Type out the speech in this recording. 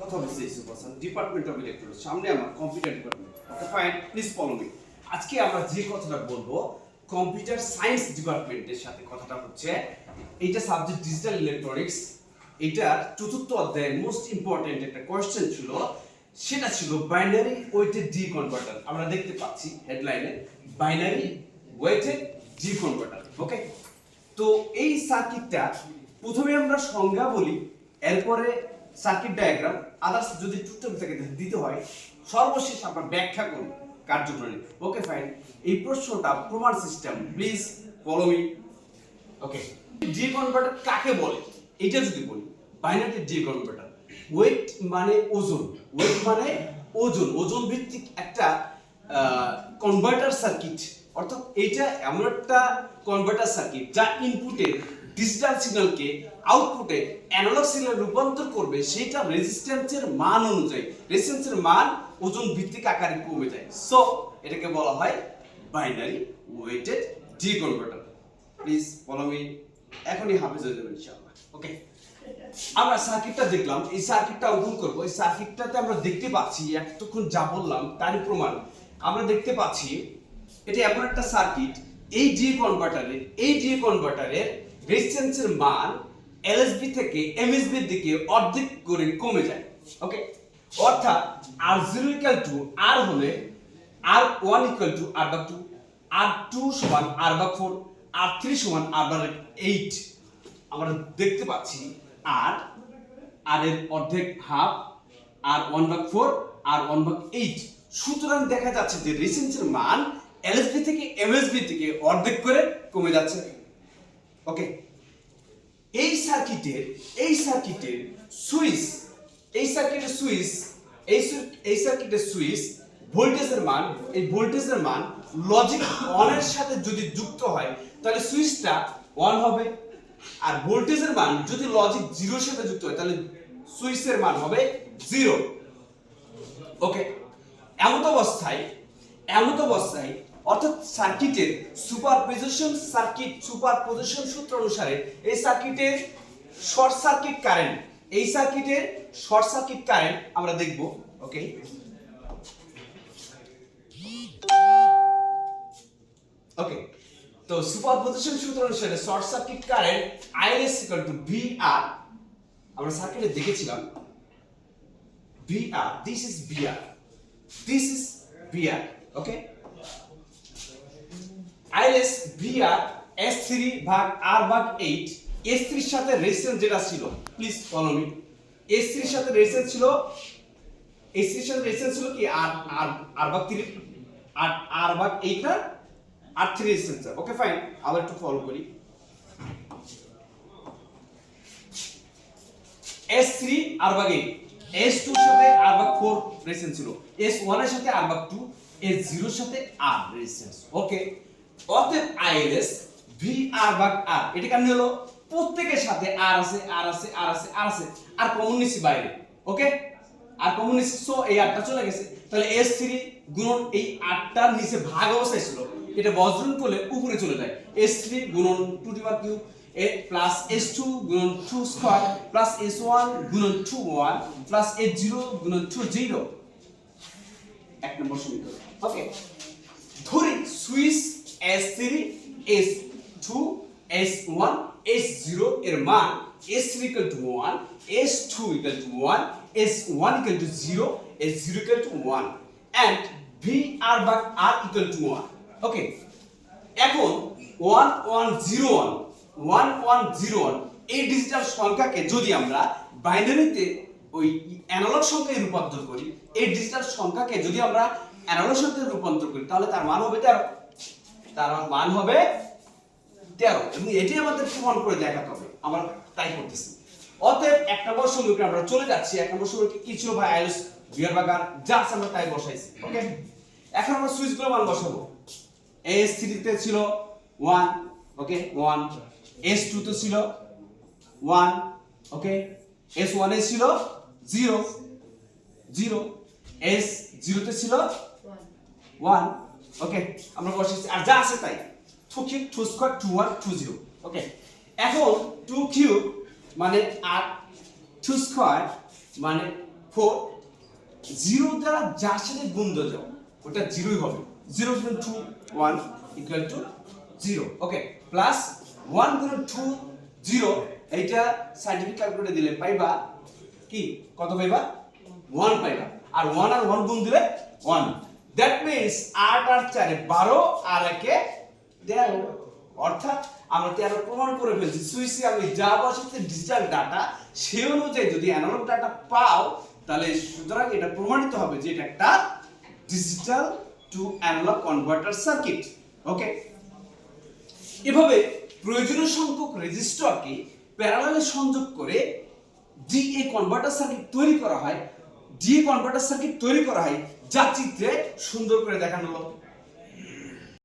কথা বলছি Hasan department of electronics সামনে আমার computer department fine please follow me আজকে আমরা যে কথাটা বলব কম্পিউটার সায়েন্স ডিপার্টমেন্টের সাথে কথাটা হচ্ছে, এইটা সাবজেক্ট ডিজিটাল ইলেকট্রনিক্স এটার চতুর্থ অধ্যায়ের মোস্ট ইম্পর্টেন্ট একটা কোয়েশ্চেন ছিল, সেটা ছিল বাইনারি ওয়েটেড ডি কনভার্টার আমরা দেখতে পাচ্ছি হেডলাইনে binary weighted D converter okay তো এই সার্কিটটা প্রথমে আমরা সংজ্ঞা বলি, এরপরে সার্কিট ডায়াগ্রাম আদার্স যদি টুকটাক থেকে দিতে হয়। সর্বশেষ আমরা ব্যাখ্যা করব কার্যপ্রণালী ওকে ফাইন এই প্রশ্নটা প্রমাণ system please follow me okay D converter কাকে বলে? এটা যদি বলি বাইনারি ডি কনভার্টার ওয়েট মানে ওজন। ওয়েট মানে ওজন। ওজন ভিত্তিক একটা কনভার্টার সার্কিট অর্থাৎ এটা এমন একটা কনভার্টার সার্কিট যা ইনপুটে ডিজিটাল সিগন্যালকে আউটপুটে অ্যানালগ সিগন্যাল রূপান্তর করবে সেটা রেজিস্ট্যান্সের মান অনুযায়ী। রেজিস্ট্যান্সের মান ওজন ভিত্তিক আকারে কমে যায়। সো এটাকে বলা হয় binary weighted D converter please follow me এখনই হাফেজ হয়ে যাবেন ইনশাআল্লাহ। ওকে আমরা সার্কিটটা দেখলাম। এই সার্কিটটা অঙ্কন করব। এই সার্কিটটাতে আমরা দেখতে পাচ্ছি, এতক্ষণ যা বললাম তারই প্রমাণ। আমরা দেখতে পাচ্ছি, এটা এমন একটা সার্কিট এই ডি কনভার্টারের এই ডি কনভার্টারের রেজিস্ট্যান্সের মান এলএসবি থেকে এমএসবি এর দিকে অর্ধেক করে কমে যায় ওকে অর্থাৎ R zero equal to R হলে R one equal to R বা টু আর টু সমান আর বা ফোর আর থ্রি সমান আর বা এইট আমরা দেখতে পাচ্ছি আর আর এর অর্ধেক হাফ আর ওয়ান ভাগ ফোর আর ওয়ান ভাগ এইট সুতরাং দেখা যাচ্ছে যে রেসেন্সের মান এলএসবি থেকে এমএসবি থেকে অর্ধেক করে কমে যাচ্ছে। ওকে এই সার্কিটের এই সার্কিটের সুইচ, এই সার্কিটের সুইচ, এই এই সার্কিটের সুইচ ভোল্টেজের মান, এই ভোল্টেজের মান লজিক অনের সাথে যদি যুক্ত হয়, তাহলে সুইচটা অন হবে। আর ভোল্টেজের মান যদি লজিক জিরোর সাথে যুক্ত হয়, তাহলে সুইচের মান হবে জিরো ওকে এমত অবস্থায় এমত অবস্থায় অর্থাৎ সার্কিটের সুপারপোজিশন, সার্কিট সুপারপোজিশন সূত্র অনুসারে এই সার্কিটের শর্ট সার্কিট কারেন্ট, এই সার্কিটের শর্ট সার্কিট কারেন্ট আমরা দেখব, ওকে ওকে, তো সুপারপোজিশন সূত্র অনুসারে short circuit current IS equal to VR আমরা সার্কিটে দেখেছিলাম VR. This is VR. This is VR. Okay? ILS VR S3 ভাগ R ভাগ 8 S3 এর সাথে রেজিস্ট্যান্স যেটা ছিল প্লিজ ফলো মি S3 এর সাথে রেজিস্ট্যান্স ছিল S3 এর সাথে রেজিস্ট্যান্স ছিল কি? R R R ভাগ 3 আর R ভাগ 8 না? আর 3 রেজিস্ট্যান্স ওকে ফাইন আবার একটু ফলো করি। S3 আর ভাগ 8 S2 এর সাথে আর ভাগ 4 রেজিস্ট্যান্স ছিল S1 এর সাথে আর ভাগ 2 S0 এর সাথে আর রেজিস্ট্যান্স ওকে অতএব ILS VR ভাগ R এটা কেন হলো? প্রত্যেকের সাথে আর আছে আর আছে আর আছে আর আছে। আর কমন নিছি বাইরে ওকে আর কমন নিছি সো এই আটটা চলে গেছে। তাহলে S3 গুণন এই আটটার নিচে ভাগ অবস্থায় ছিল। এটা বজ্রন করলে উপরে চলে যায়। S3 গুণন 2 to power cube a plus S two গুণন two square plus S one গুণন two one plus S zero গুণন টু জিরো এক নম্বর সমীকরণ ওকে ধরি S three S two S one S zero এর মান S three equal to one S two equal to one S one equal to zero S zero equal to one and V R by R equal to one okay এখন one one zero one one one zero one এই digital সংখ্যাকে যদি আমরা বাইনারিতে ওই analogue সংখ্যায় রূপান্তর করি, এই ডিজিটাল সংখ্যাকে যদি আমরা অ্যানালগ সংখ্যায় রূপান্তর করি, তাহলে তার মান হবে তেরো। তার মান হবে তেরো। এবং এটি আমাদের প্রমাণ করে দেখাতে হবে? আমরা তাই করতেছি। অতএব এক নম্বর সমীকরণ আমরা চলে যাচ্ছি। এক নম্বর সমীকরণ কিছু ভাই? আইএস বিয়ার বাগান। যা আছে আমরা তাই বসাইছি। ওকে? এখন আমরা সুইচগুলো মান বসাবো। এস থ্রিতে ছিল one okay? One S two তে ছিল ওয়ান ওকে? এস ওয়ানে ছিল জিরো জিরো এস জিরোতে ছিল ওয়ান ওকে আমরা বসেছি আর যা আছে তাই। Two cube two square two one two zero okay এখন টু কিউব মানে আর টু স্কোয়ার মানে ফোর জিরো দ্বারা যার সাথে গুণ দিয়ে যাও, ওটা জিরোই হবে। জিরো গুণ two one equal to zero okay plus one গুণ টু জিরো এইটা সাইন্টিফিক ক্যালকুলেটর দিলে পাইবা কি? কত পাইবা? ওয়ান পাইবা। আর ওয়ান আর ওয়ান গুণ দিলে ওয়ান দ্যাট মিনস আট আর চারে বারো, আর একে তেরো। অর্থাৎ আমরা তেরো প্রমাণ করে ফেলছি। সুইসে আমি যা বসাচ্ছি ডিজিটাল ডাটা সে অনুযায়ী যদি অ্যানালগ ডাটা পাও, তাহলে সুতরাং এটা প্রমাণিত হবে যে এটা একটা digital to analogue converter circuit okay এভাবে প্রয়োজনীয় সংখ্যক রেজিস্টরকে প্যারালালে সংযোগ করে ডিএ কনভার্টার সার্কিট তৈরি করা হয়। ডিএ কনভার্টার সার্কিট তৈরি করা হয়। যা চিত্রে সুন্দর করে দেখানো হলো